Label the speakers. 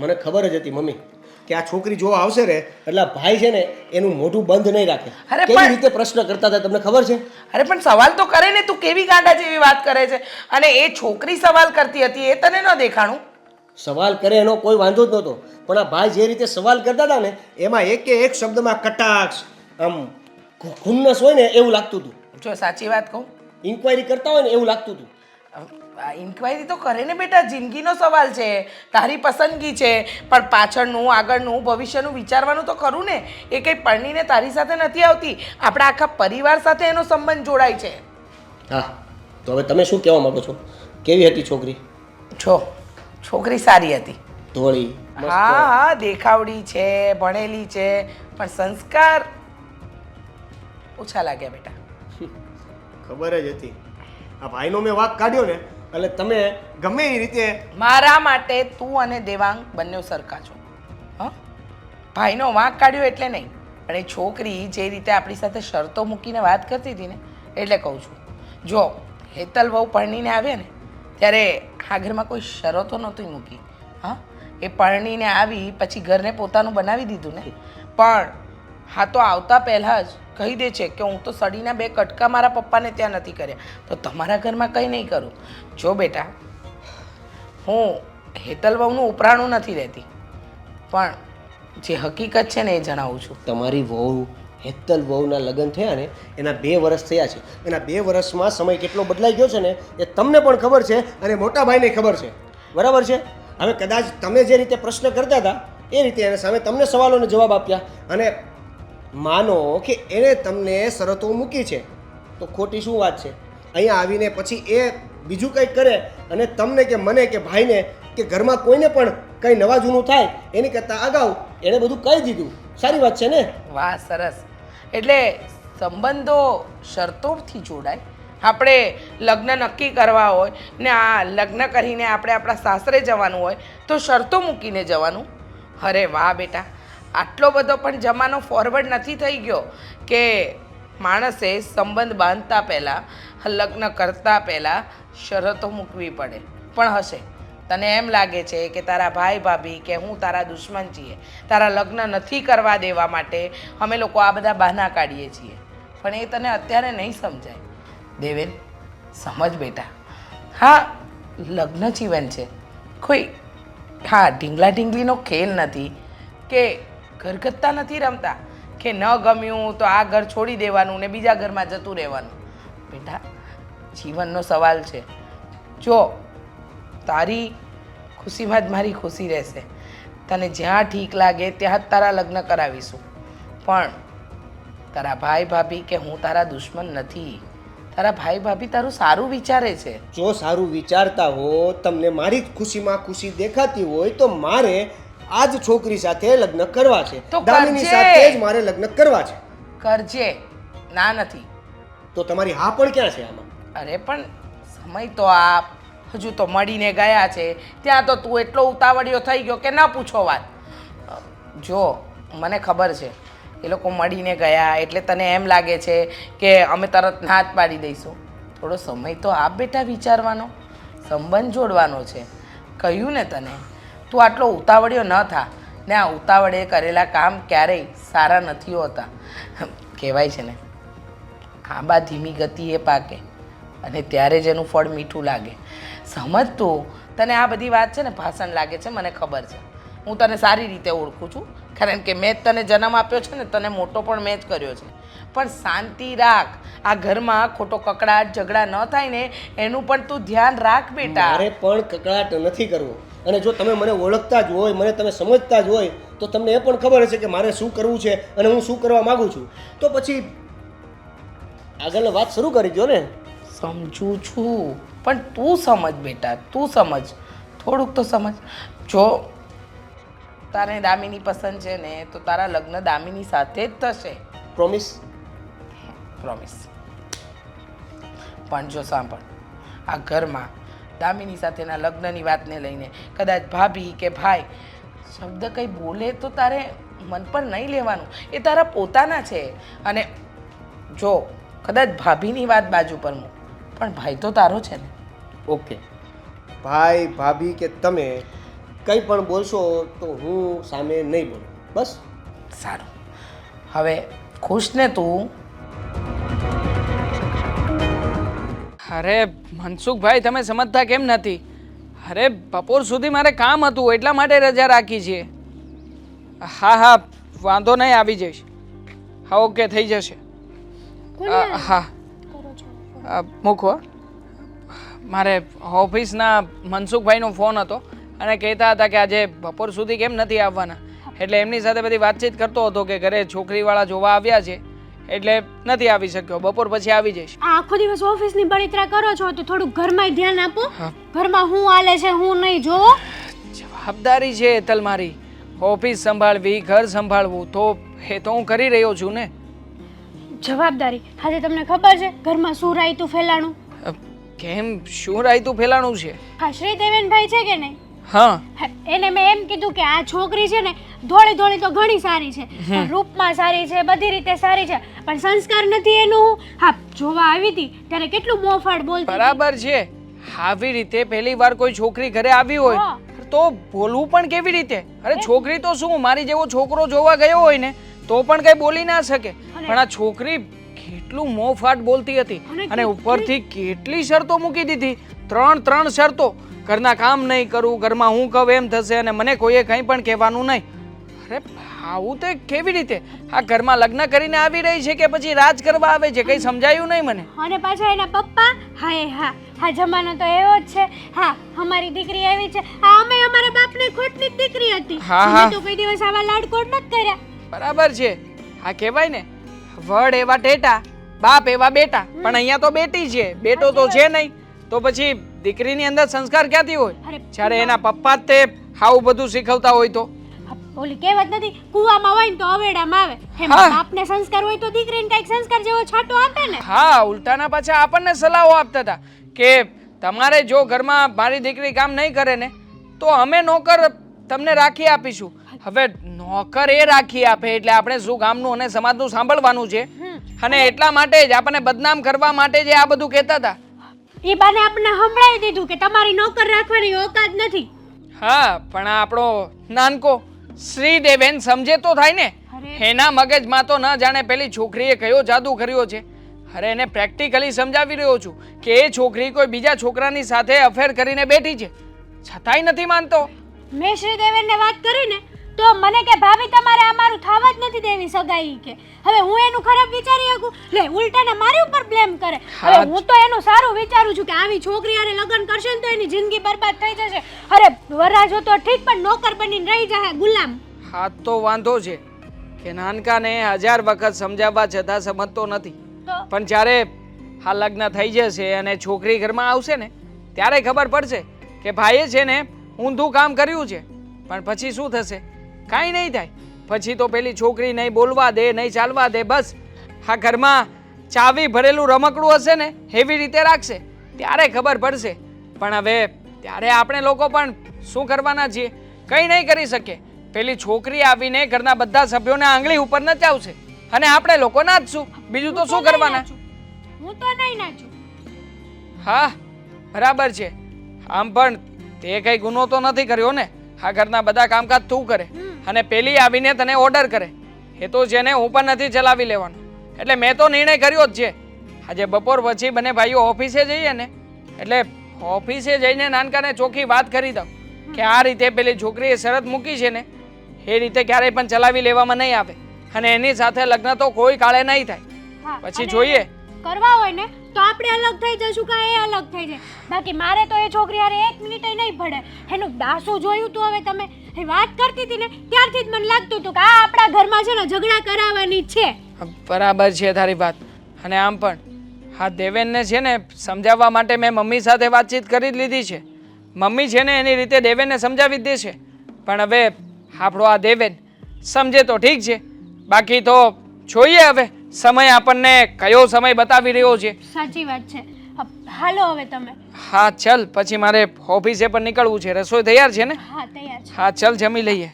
Speaker 1: મને ખબર જ હતી મમ્મી કે આ છોકરી જોવા આવશે રે એટલે ભાઈ છે ને એનું મોઢું બંધ નહીં રાખે.
Speaker 2: અરે
Speaker 1: કેવી રીતે પ્રશ્ન કરતા હતા તમને ખબર છે?
Speaker 2: અરે પણ સવાલ તો કરે ને તું કેવી ગાંડા જેવી વાત કરે છે? અને એ છોકરી સવાલ કરતી હતી એ તને ન દેખાણું?
Speaker 1: સવાલ કરે એનો કોઈ વાંધો જ નહોતો. પણ આ ભાઈ જે રીતે સવાલ કરતા હતા ને એમાં એકે એક શબ્દમાં કટાક્ષ આમ ખુન્નસ હોય ને એવું લાગતું હતું.
Speaker 2: જો સાચી વાત કહું.
Speaker 1: ઇન્ક્વાયરી કરતા હોય ને એવું લાગતું હતું.
Speaker 2: ઇન્ક્વાયરી તો કરે ને બેટા જિંદગીનો સવાલ છે તારી પસંદગી છે પણ પાછળનું આગળનું ભવિષ્યનું વિચારવાનું તો ખરું ને? એ કંઈ પરણીને તારી સાથે નથી આવતી. આપણા આખા પરિવાર સાથે એનો સંબંધ જોડાય છે.
Speaker 1: હા તો હવે તમે શું કહેવા માંગો છો? કેવી હતી છોકરી?
Speaker 2: છો છોકરી સારી હતી.
Speaker 1: ધોળી
Speaker 2: હા હા દેખાવડી છે ભણેલી છે પણ સંસ્કાર ઓછા લાગ્યા બેટા.
Speaker 1: ખબર જ હતી. આ ભાઈનો મેં વાક કાઢ્યો ને, એટલે તમે ગમે એ રીતે
Speaker 2: મારા માટે તું અને દેવાંગ બંને સરખા છો. હા? ભાઈનો વાંક કાઢ્યો એટલે નહીં, પણ એ છોકરી જે રીતે આપણી સાથે શરતો મૂકીને વાત કરતી હતી ને, એટલે કહું છું. જો હેતલ બહુ પરણીને આવે ને, ત્યારે આ ઘરમાં કોઈ શરતો નહોતી મૂકી. હા? એ પરણીને આવી, પછી ઘરને પોતાનું બનાવી દીધું ને, પણ હા, તો આવતા પહેલાં જ કહી દે છે કે હું તો સડીના બે કટકા મારા પપ્પાને ત્યાં નથી કર્યા. તો તમારા ઘરમાં કંઈ નહીં કરું. જો બેટા, હું હેતલ વહુનું ઉપરાણું નથી રહેતી. પણ જે હકીકત છે ને એ જણાવું છું.
Speaker 1: તમારી વહુ, હેતલ વહુના લગ્ન થયા ને, એના બે વર્ષ થયા છે. એના બે વર્ષમાં સમય કેટલો બદલાઈ ગયો છે ને, એ તમને પણ ખબર છે અને મોટા ભાઈને ખબર છે. બરાબર છે? હવે કદાચ તમે જે રીતે પ્રશ્ન કરતા હતા, એ રીતે એને સામે તમને સવાલોને જવાબ આપ્યા અને માનો કે એણે તમને શરતો મૂકી છે. તો ખોટી શું વાત છે? અહીંયા આવીને પછી એ બીજું કંઈક કરે અને તમને કે મને કે ભાઈને કે ઘરમાં કોઈને પણ કંઈ નવા જૂનું થાય, એની કરતાં અગાઉ એણે બધું કહી દીધું. સારી વાત છે ને?
Speaker 2: વાહ, સરસ. એટલે સંબંધો શરતોથી જોડાય. આપણે લગ્ન નક્કી કરવા હોય ને આ લગ્ન કરીને આપણે આપણા સાસરે જવાનું હોય, તો શરતો મૂકીને જવાનું. અરે વાહ બેટા આટલો બધો પણ જમાનો ફોરવર્ડ નથી થઈ ગયો કે માણસે સંબંધ બાંધતા પહેલાં, લગ્ન કરતા પહેલાં શરતો મૂકવી પડે. પણ હશે. તને એમ લાગે છે કે તારા ભાઈ ભાભી કે હું તારા દુશ્મન છીએ, તારા લગ્ન નથી કરવા દેવા માટે અમે લોકો આ બધા બહાના કાઢીએ છીએ. પણ એ તને અત્યારે નહીં સમજાય. દેવેન, સમજ બેટા. હા, લગ્ન જીવન છે. કોઈ, હા, ઢીંગલા ઢીંગલીનો ખેલ નથી કે ઘરગથ્થા નથી રમતા. કે ન ગમ્યું તો આ ઘર છોડી દેવાનું ને બીજા ઘરમાં જતું રહેવાનું. બેટા, જીવનનો સવાલ છે. જો તારી ખુશીમાં જ મારી ખુશી રહેશે. તને જ્યાં ઠીક લાગે ત્યાં જ તારા લગ્ન કરાવીશું. પણ તારા ભાઈ ભાભી કે હું તારા દુશ્મન નથી. તારા ભાઈ ભાભી તારું સારું વિચારે છે.
Speaker 1: જો સારું વિચારતા હો, તમને મારી જ ખુશીમાં ખુશી દેખાતી હોય તો મારે આ જ છોકરી સાથે લગ્ન કરવા છે.
Speaker 2: તો
Speaker 1: દામિની
Speaker 2: કરજે.
Speaker 1: સાથે જ મારે લગ્ન કરવા છે.
Speaker 2: કરજે. ના નથી.
Speaker 1: તો તમારી હા પણ ક્યાં છે આમાં?
Speaker 2: અરે પણ સમય તો આપ. હજુ તો મળીને ગયા છે. ત્યાં તો તું એટલો ઉતાવળિયો થઈ ગયો કે ના પૂછો વાત. જો મને ખબર છે. એ લોકો મળીને ગયા એટલે તને એમ લાગે છે કે અમે તરત ના જ પાડી દઈશું. થોડો સમય તો આપ બેટા વિચારવાનો. સંબંધ જોડવાનો છે. કહ્યું ને તને તું આટલો ઉતાવળિયો ન થા. ને આ ઉતાવળે કરેલા કામ ક્યારેય સારા નથી હોતા. કહેવાય છે ને, આંબા ધીમી ગતિએ પાકે અને ત્યારે જ એનું ફળ મીઠું લાગે. સમજતું તને આ બધી વાત છે ને ભાષણ લાગે છે, મને ખબર છે. હું તને સારી રીતે ઓળખું છું. કારણ કે મેં જ તને જન્મ આપ્યો છે ને, તને મોટો પણ મેં જ કર્યો છે. પણ શાંતિ રાખ. આ ઘરમાં ખોટો કકડાટ ઝઘડા ન થાય ને એનું પણ તું ધ્યાન રાખ બેટા.
Speaker 1: અરે પણ કકળાટ નથી કરવો. અને જો તમે મને ઓળખતા જ હોય મને તમે સમજતા જ હોય તો તમને એ પણ ખબર હશે કે મારે શું કરવું છે અને હું શું કરવા માંગુ છું. તો પછી આગળ વાત શરૂ કરી દો ને.
Speaker 2: સમજું છું. પણ તું સમજ બેટા તું સમજ. થોડુંક તો સમજ. જો તારે દામિની પસંદ છે ને તો તારા લગ્ન દામિની સાથે જ થશે.
Speaker 1: Promise
Speaker 2: promise. પણ જો સાંભળ આ ઘરમાં દામિની સાથેના લગ્નની વાતને લઈને કદાચ ભાભી કે ભાઈ શબ્દ કંઈ બોલે તો તારે મન પર નહીં લેવાનું. એ તારા પોતાના છે. અને જો કદાચ ભાભીની વાત બાજુ પર મૂક પણ ભાઈ તો તારો છે ને.
Speaker 1: ઓકે. ભાઈ ભાભી કે તમે કંઈ પણ બોલશો તો હું સામે નહીં બોલું. બસ.
Speaker 2: સારું. હવે ખુશ ને તું.
Speaker 3: અરે મનસુખભાઈ તમે સમજતા કેમ નથી? અરે બપોર સુધી મારે કામ હતું એટલા માટે રજા રાખી છે. હા હા વાંધો નહીં આવી જઈશ. હા ઓકે થઈ જશે. હા. મૂકો. મારે ઓફિસના મનસુખભાઈનો ફોન હતો અને કહેતા હતા કે આજે બપોર સુધી કેમ નથી આવવાના? એટલે એમની સાથે બધી વાતચીત કરતો હતો કે ઘરે છોકરીવાળા જોવા આવ્યા છે. એટલે નથી આવી શક્યો. બપોર પછી આવી જઈશ.
Speaker 4: આ આખો દિવસ ઓફિસની બળિતરા કરો છો તો થોડુંક ઘરમાં ધ્યાન આપો. ઘરમાં હું હાલે છે હું નહીં જોવો
Speaker 3: જવાબદારી છે હેતલ મારી. ઓફિસ સંભાળવી ઘર સંભાળવું તો એ તો હું કરી રહ્યો છું ને.
Speaker 4: જવાબદારી. આજે તમને ખબર છે ઘરમાં શું રાયતું ફેલાણું?
Speaker 3: કેમ? શું રાયતું ફેલાણું છે?
Speaker 4: હા શ્રી દેવેનભાઈ છે કે નહીં?
Speaker 3: હા.
Speaker 4: હા, એને મેં એમ કીધું કે આ છોકરી છે ને ધોળી ધોળી તો ઘણી સારી છે. રૂપમાં સારી છે બધી રીતે સારી છે. પણ સંસ્કાર નથી એનું. હા જોવા આવી હતી ત્યારે કેટલું મોફાડ બોલતી
Speaker 3: બરાબર છે. આવી રીતે પહેલી વાર કોઈ છોકરી ઘરે આવી હોય તો બોલવું પણ કેવી રીતે? અરે છોકરી તો શું મારી જેવો છોકરો જોવા ગયો હોય ને તો પણ કઈ બોલી ના શકે. પણ આ છોકરી કેટલું મોફાટ બોલતી હતી.
Speaker 4: અને
Speaker 3: ઉપરથી કેટલી શરતો મૂકી દીધી. ત્રણ ત્રણ શરતો. ઘરના કામ નહીં કરું ઘરમાં હું કહું એમ થશે અને મને કોઈએ કંઈ પણ કહેવાનું નહીં. અરે આવું તો કેવી રીતે? આ ઘરમાં લગ્ન કરીને આવી રહી છે કે પછી રાજ કરવા આવે છે? કંઈ સમજાયું નહીં મને.
Speaker 4: અને પાછા એના પપ્પા? હા હા. હા જમાનો તો એવો જ છે. હા અમારી દીકરી એવી છે. હા અમે અમારા બાપને ખોટની દીકરી હતી.
Speaker 3: હા, હા.
Speaker 4: તો કોઈ દિવસ આવા લાડકોડ ન કર્યા.
Speaker 3: બરાબર છે. હા કહેવાય ને. વડ એવા ટેટા બાપ એવા બેટા. પણ અહીંયા તો બેટી છે. બેટો તો છે નહીં. તો પછી દીકરીની અંદર સંસ્કાર ક્યાંથી હોય? જ્યારે એના પપ્પા તે આવું બધું શીખવતા હોય તો.
Speaker 4: ઓલી કહેવત નથી કુવામાં હોય ને તો અવેડામાં આવે. એમ
Speaker 3: હા.
Speaker 4: બાપને સંસ્કાર હોય તો દીકરીને કંઈક સંસ્કાર જેવો છાંટો આપે ને.
Speaker 3: હા ઉલટાના પાછા આપણને સલાહો આપતા હતા કે તમારે જો ઘરમાં મારી દીકરી કામ નહીં કરે ને તો અમે નોકર તમને રાખી આપીશું. હવે નોકર એ રાખી આપે એટલે આપણે શું ગામનું અને સમાજનું સાંભળવાનું છે? અને એટલા માટે જ આપણને બદનામ કરવા માટે જે આ બધું કહેતા હતા.
Speaker 4: એ બાને આપણને સંભળાવી દીધું કે તમારી નોકર રાખવાની ઓકાત નથી.
Speaker 3: હા પણ આ આપણો નાનકો શ્રીદેવેન સમજે તો થાય ને. એના મગજમાં તો ન જાણે પેલી છોકરીએ કયો જાદુ કર્યો છે. અરે એને પ્રેક્ટિકલી સમજાવી રહ્યો છું કે એ છોકરી કોઈ બીજા છોકરાની સાથે અફેર કરીને બેઠી છે. છતાંય નથી માનતો.
Speaker 4: મેં શ્રીદેવેનને વાત કરી ને તો મને કે ભાભી તમારે અમારું થવા જ નથી દેવી સગાઈ કે. હવે હું એનું ખરાબ વિચારી શકું? લે ઉલટાને મારી ઉપર બ્લેમ કરે. હવે
Speaker 3: હું.
Speaker 4: તો એનું સારું વિચારું છું કે આવી છોકરી આને લગ્ન કરશે ને તો એની જિંદગી બરબાદ થઈ જશે. અરે વરાજો તો ઠીક પણ નોકર બનીને રહી જાય ગુલામ.
Speaker 3: હા તો વાંધો છે કે નાનકાને હજાર વખત સમજાવવા છતાં સમજતો નથી. પણ જ્યારે આ લગ્ન થઈ જશે અને છોકરી ઘરમાં આવશે ને ત્યારે ખબર પડશે કે ભાઈએ છે ને ઊંધું કામ કર્યું છે. પણ પછી શું થશે? કાંઈ નહીં થાય. પછી તો પેલી છોકરી નહીં બોલવા દે નહીં ચાલવા દે બસ. આ ઘરમાં ચાવી ભરેલું રમકડું હશે ને એવી રીતે રાખશે. ત્યારે ખબર પડશે. પણ હવે ત્યારે આપણે લોકો પણ શું કરવાના છીએ? કંઈ નહીં કરી શકીએ પેલી છોકરી આવીને ઘરના બધા સભ્યોને આંગળી ઉપર નચાવશે. અને આપણે લોકો નાચશું બીજું તો શું કરવાના?
Speaker 4: હું તો નહીં નાચું.
Speaker 3: હા બરાબર છે. આમ પણ તે કઈ ગુનો તો નથી કર્યો ને? આ ઘરના બધા કામકાજ તું કરે. અને પેલી આવીને તને ઓર્ડર કરે. એ તો છે ને હું પણ નથી ચલાવી લેવાનો. એટલે મેં તો નિર્ણય કર્યો જ છે. આજે બપોર પછી બંને ભાઈઓ ઓફિસે જઈએ ને એટલે ઓફિસે જઈને નાનકાને ચોખ્ખી વાત કરી દઉં કે આ રીતે પેલી છોકરીએ શરત મૂકી છે ને એ રીતે ક્યારેય પણ ચલાવી લેવામાં નહીં આવે. અને એની સાથે લગ્ન તો કોઈ કાળે નહીં થાય. પછી જોઈએ.
Speaker 4: કરવા હોય ને, તો આપણે અલગ થઈ જશું કાં એ અલગ થઈ જાય. બાકી મારે તો એ છોકરી હારે એક મિનિટે નહીં પડે એનું દાસું જોયું તું હવે તમે? એ વાત કરતી હતી ને, ત્યારથી જ મને લાગતું હતું કે આ આપણા ઘરમાં છે ને ઝઘડા કરાવવાની છે.
Speaker 3: બરાબર છે તારી વાત. અને આમ પણ હા દેવેનને છે ને સમજાવવા માટે મેં મમ્મી સાથે વાતચીત કરી લીધી છે. મમ્મી છે ને એની રીતે દેવેનને સમજાવી દે છે. પણ હવે આપણો આ દેવેન સમજે તો ઠીક છે. બાકી તો જોઈએ હવે. સમય આપણને કયો સમય બતાવી રહ્યો છે?
Speaker 4: સાચી વાત છે. હાલો હવે તમે.
Speaker 3: હા ચલ પછી મારે ઓફિસે પણ નીકળવું છે. રસોઈ તૈયાર છે ને?
Speaker 4: હા તૈયાર છે.
Speaker 3: હા ચલ જમી લઈએ.